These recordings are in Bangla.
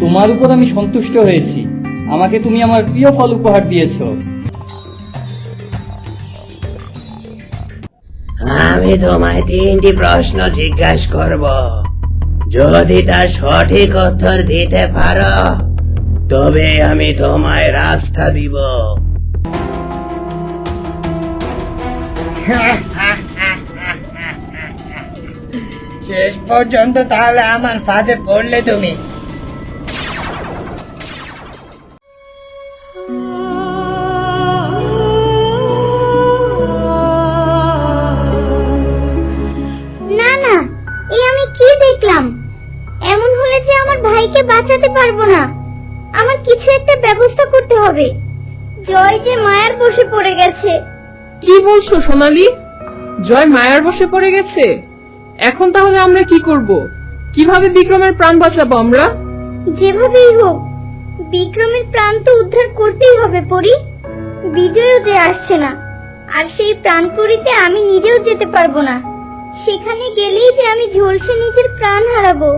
তোমার উপর আমি সন্তুষ্ট হয়েছি। আমাকে তুমি আমার প্রিয় ফল উপহার দিয়েছ। আমি তোমায় তিনটি প্রশ্ন জিজ্ঞাসা করব। যদি তার সঠিক উত্তর দিতে পারো তবে আমি তোমায় রাস্তা দিব। শেষ পর্যন্ত তাহলে আমার ফাঁদে পড়লে তুমি। পারব না। আমার কিছু একটা ব্যবস্থা করতে হবে। জয় যে মায়ার বসে পড়ে গেছে। কি বলছো সোনালি? জয় মায়ার বসে পড়ে গেছে? এখন তাহলে আমরা কি করব? কীভাবে বিক্রমের প্রাণ বাঁচাবো আমরা? যেভাবেই হোক বিক্রমের প্রাণ তো উদ্ধার করতেই হবে পরি। বিজয়ও যে আসছে না আর সেই প্রাণ পরিতে আমি নিজেও যেতে পারব না। সেখানে গেলেই যে আমি ঝলসে নিজের প্রাণ হারাবো।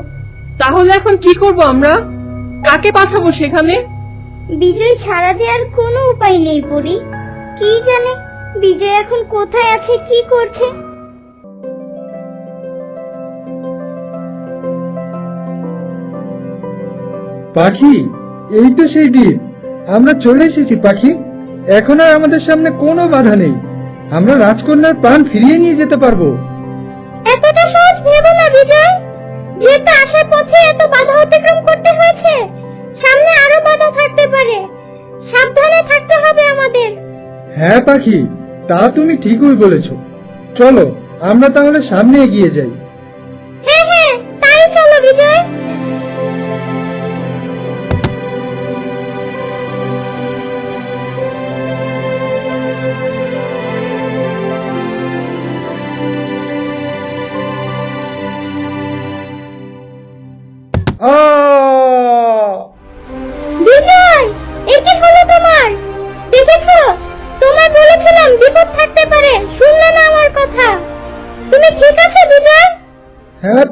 তাহলে এখন কি করব আমরা? কাকে পাঠাবো সেখানে? বিজয় ছাড়া দেওয়ার কোনো উপায় নেই পরি। কি জানে বিজয় এখন কোথায় আছে কি করছে? পাখি এই তো সেই দ্বীপ। আমরা চলে এসেছি পাখি। এখন আর আমাদের সামনে কোনো বাধা নেই। আমরা রাজকন্যার প্রাণ ফিরিয়ে নিয়ে যেতে পারব। এতটা সহজ ভেবো না বিজয়। যেহেতু আসার পথে এত বাধা অতিক্রম করতে হয়েছে। সামনে আরও বাধা থাকতে পারে। সাবধানে থাকতে হবে আমাদের। হ্যাঁ পাখি, তা তুমি ঠিকই বলেছ। চলো, আমরা তাহলে সামনে এগিয়ে যাই।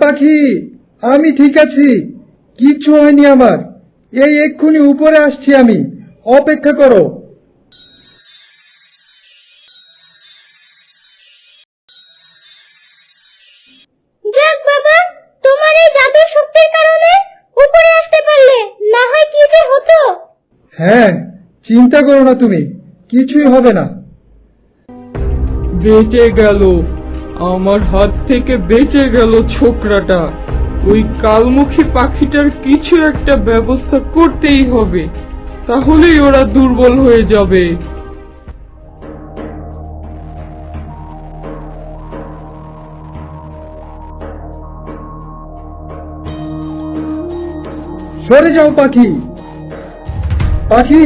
পাখি আমি ঠিক আছি কিচ্ছু হয়নি আমার। এই এক্ষুনি উপরে আসছি আমি অপেক্ষা করো। যাক বাবা তোমার এই জাদু শক্তির কারণে উপরে আসতে পারলে না হয় কি যে হতো। হ্যাঁ চিন্তা করো না তুমি কিছুই হবে না। বেঁচে গেল আমার হাত থেকে বেঁচে গেল ছোকরাটা। ওই কালমুখী পাখিটার কিছু একটা ব্যবস্থা করতেই হবে, তাহলেই ওরা দুর্বল হয়ে যাবে। সরে যাও, পাখি। পাখি,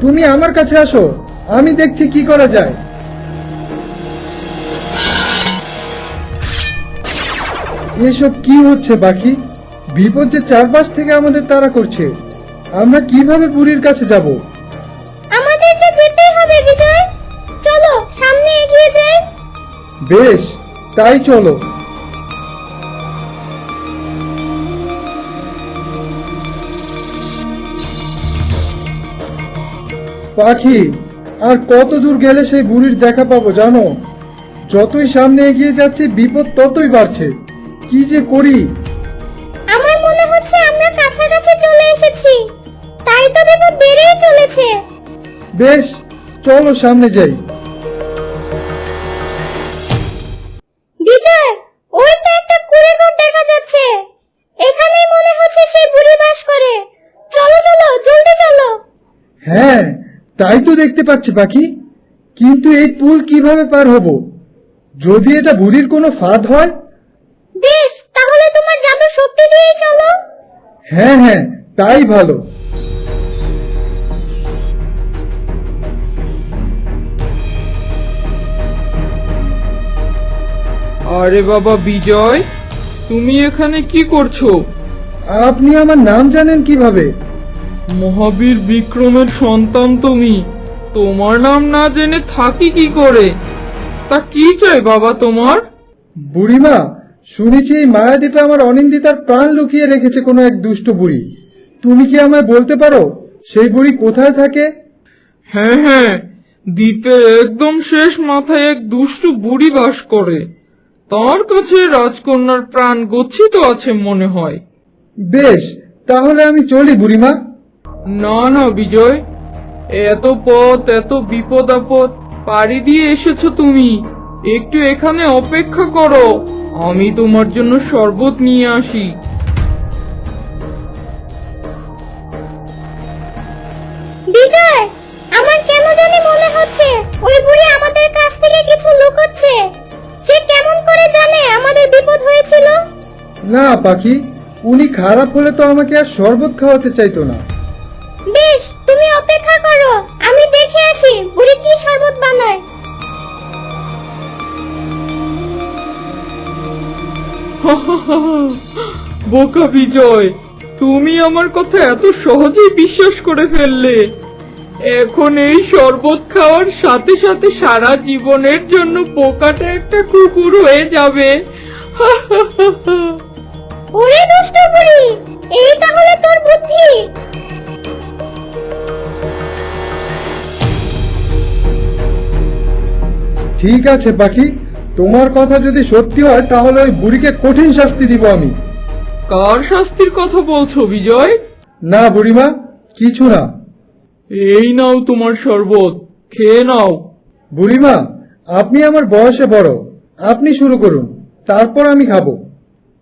তুমি আমার কাছে আসো, আমি দেখছি কি করা যায়। এসব কি হচ্ছে পাখি? বিপদ যে চারপাশ থেকে আমাদের তাড়া করছে। আমরা কীভাবে পুরীর কাছে যাব? আমাদের তো যেতেই হবে বিজয়। চলো সামনে এগিয়ে যাই। বেশ তাই চলো। পাখি আর কত দূর গেলে সেই বুড়ির দেখা পাবো জানো? যতই সামনে এগিয়ে যাচ্ছে বিপদ ততই বাড়ছে। কি যে করি? আমার মনে হচ্ছে আমরা কাছাকাছি চলে এসেছি। তাই তো বিপদ বেড়েই চলেছে। বেশ চলো সামনে যাই। বিজয় ওই তো একটা কুড়েঘর দেখা যাচ্ছে। এখানেই মনে হচ্ছে সেই বুড়ি বাস করে। চলো চলো জলদি চলো। হ্যাঁ তাই তো দেখতে পাচ্ছি পাখি। কিন্তু এই পুল কীভাবে পার হব? যদি এটা বুড়ির কোনো ফাঁদ হয় বেশ তাহলে তোমার জাদু শক্তি দিয়েই চলো হ্যাঁ হ্যাঁ তাই ভালো। আরে বাবা বিজয় তুমি এখানে কি করছ? আপনি আমার নাম জানেন কীভাবে? মহাবীর বিক্রমের সন্তান তুমি। তোমার নাম না জেনে থাকি কি করে? তা কি চাই বাবা তোমার? বুড়িমা শুনেছি এই মায়াদ্বীপে আমার অনিন্দিতার প্রাণ লুকিয়ে রেখেছে কোনো এক দুষ্ট বুড়ি। তুমি কি আমায় বলতে পারো সেই বুড়ি কোথায় থাকে? হ্যাঁ হ্যাঁ দ্বীপের একদম শেষ মাথায় এক দুষ্টু বুড়ি বাস করে। তার কাছে রাজকন্যার প্রাণ গচ্ছিত আছে মনে হয়। বেশ তাহলে আমি চলি বুড়িমা। না না বিজয় এত পথ এত বিপদ আপদ পাড়ি দিয়ে এসেছ তুমি। একটু এখানে অপেক্ষা করো। আমি তোমার জন্য শরবত নিয়ে আসি। বিজয় আমার কেন জানি মনে হচ্ছে ওই বুড়ি আমাদের কাছ থেকে কিছু লুকোচ্ছে। সে কেমন করে জানে আমাদের বিপদ হয়েছিল? না পাখি উনি খারাপ হলে তো আমাকে আর শরবত খাওয়াতে চাইতো না। বেশ তুমি অপেক্ষা করো আমি দেখে আসি বুড়ি কি শরবত বানায়। বোকা বিজয় তুমি আমার কথা এত সহজেই বিশ্বাস করে ফেললে। এখন এই শরবত খাওয়ার সাথে সাথে সারা জীবনের জন্য বোকাটা একটা কুকুর হয়ে যাবে। ওরে দুষ্ট বুড়ি এই তাহলে তোর বুদ্ধি। ঠিক আছে পাখি। তোমার কথা যদি সত্যি হয় তাহলে ওই বুড়িকে কঠিন শাস্তি দিব আমি। কার শাস্তির কথা বলছো বিজয়? না বুড়িমা কিছু না। এই নাও তোমার শরবত খেয়ে নাও। বুড়িমা আপনি আমার বয়সে বড়। আপনি শুরু করুন তারপর আমি খাব।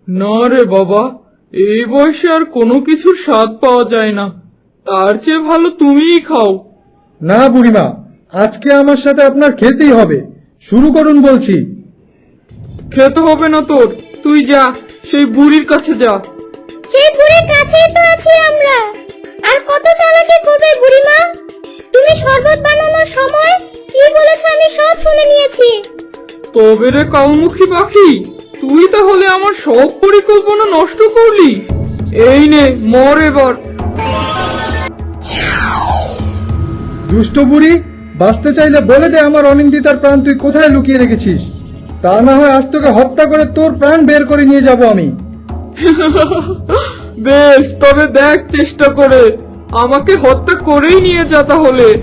না রে বাবা এই বয়সে আর কোনো কিছুর স্বাদ পাওয়া যায় না। তার চেয়ে ভালো তুমিই খাও। না বুড়িমা আজকে আমার সাথে আপনার খেতেই হবে। শুরু করুন বলছি। খেতে হবে না তোর। তুই যা সেই বুড়ির কাছে যা। সেই বুড়ির কাছেই তো আছি আমরা। আর কত চালাকি করবে বুড়িমা? তুমি শরবত বানানোর সময় কি বলেছ আমি সব শুনে নিয়েছি। তবে রে কাউমুখী পাখি তুই তাহলে আমার সব পরিকল্পনা নষ্ট করলি। এই নে মর এবার। দুষ্ট বুড়ি বাঁচতে চাইলে বলে দে আমার অনিন্দিতার প্রাণ তুই কোথায় লুকিয়ে রেখেছিস? তা না হয় আজ তোকে হত্যা করে তোর প্রাণ বের করে নিয়ে যাব আমি। বেশ, তবে দেখ চেষ্টা করে। আমাকে হত্যা করেই নিয়ে যা তাহলে।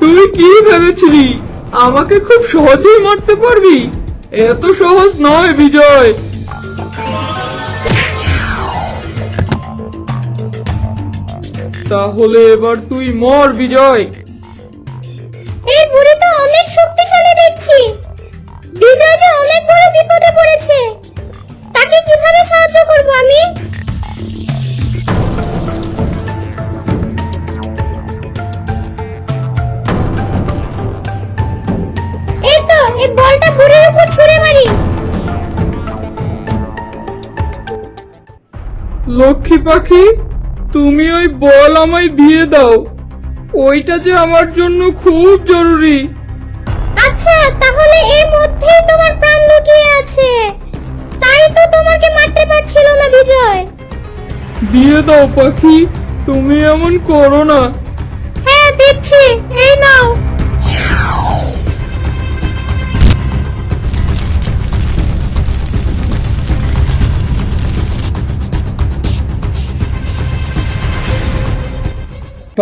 তুই কি ভেবেছিলি? আমাকে খুব সহজেই মারতে পারবি? এত সহজ নয়, বিজয়। তাহলে এবার তুই মর বিজয়। এই বুড়ি তো অনেক শক্তিশালী দেখছি। বিজয় যে অনেক বড় বিপদে পড়েছে। তাকে কীভাবে সাহায্য করব আমি? এই তো এই বলটা বুড়ির উপর ছুঁড়ে মারি। লক্ষ্মী পাখি তুমি ওই বল আমায় দিয়ে দাও। ওইটা যে আমার জন্য খুব জরুরি। আচ্ছা তাহলে এর মধ্যেই তোমার প্রাণ লুকিয়ে আছে। তাই তো তোমাকে মারতে পারছিল না বিজয়। দিয়ে দাও পাখি। তুমি এমন করো না। হ্যাঁ দিচ্ছি। এই নাও।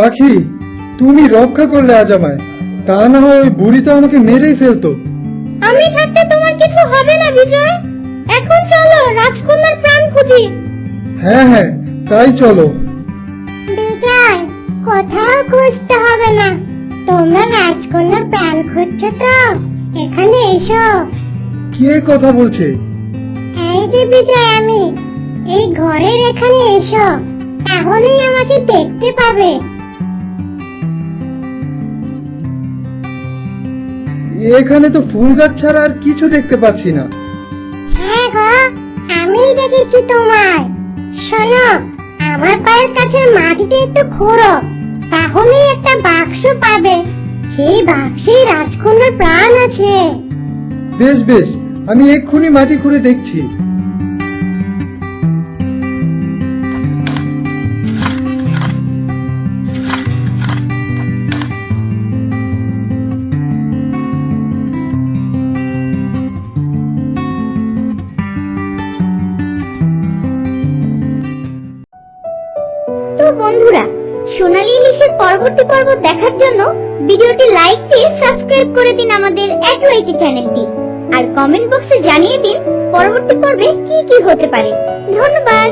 পাখি তুমি রক্ষা করলে আজ আমায়। তা না হয় ওই বুড়ি তো আমাকে মেরেই ফেলতো। আমি থাকতে তোমার কিছু হবে না বিজয়। এখন চলো রাজকন্যার প্রাণ খুঁজি। হ্যাঁ হ্যাঁ তাই চলো। বিজয় কোথাও খুঁজতে হবে না। তোমরা রাজকন্যার প্রাণ খুঁজছো তো? এখানে এসো। কে কথা বলছে? এই যে বিজয় আমি এই ঘরের এখানে এসো। তাহলেই আমাকে দেখতে পাবে। এখানে তো ফুল গাছ ছাড়া আর কিছু দেখতে পাচ্ছি না। হ্যাঁ গো আমি দেখেছি তোমায়। শোনো আমার পায়ের কাছে মাটিতে একটু খোঁড়ো তাহলেই একটা বাক্স পাবে। সেই বাক্সে রাজকন্যার প্রাণ আছে। বেশ বেশ আমি এক্ষুনি মাটি খুঁড়ে দেখছি। বন্ধুরা, সোনালী ইলিশের পরবর্তী পর্ব দেখার জন্য ভিডিওটি লাইক দিয়ে সাবস্ক্রাইব করে দিন আমাদের অ্যাক্টিভিটি চ্যানেলটি। আর কমেন্ট বক্সে জানিয়ে দিন পরবর্তী পর্বে কি কি হতে পারে। ধন্যবাদ।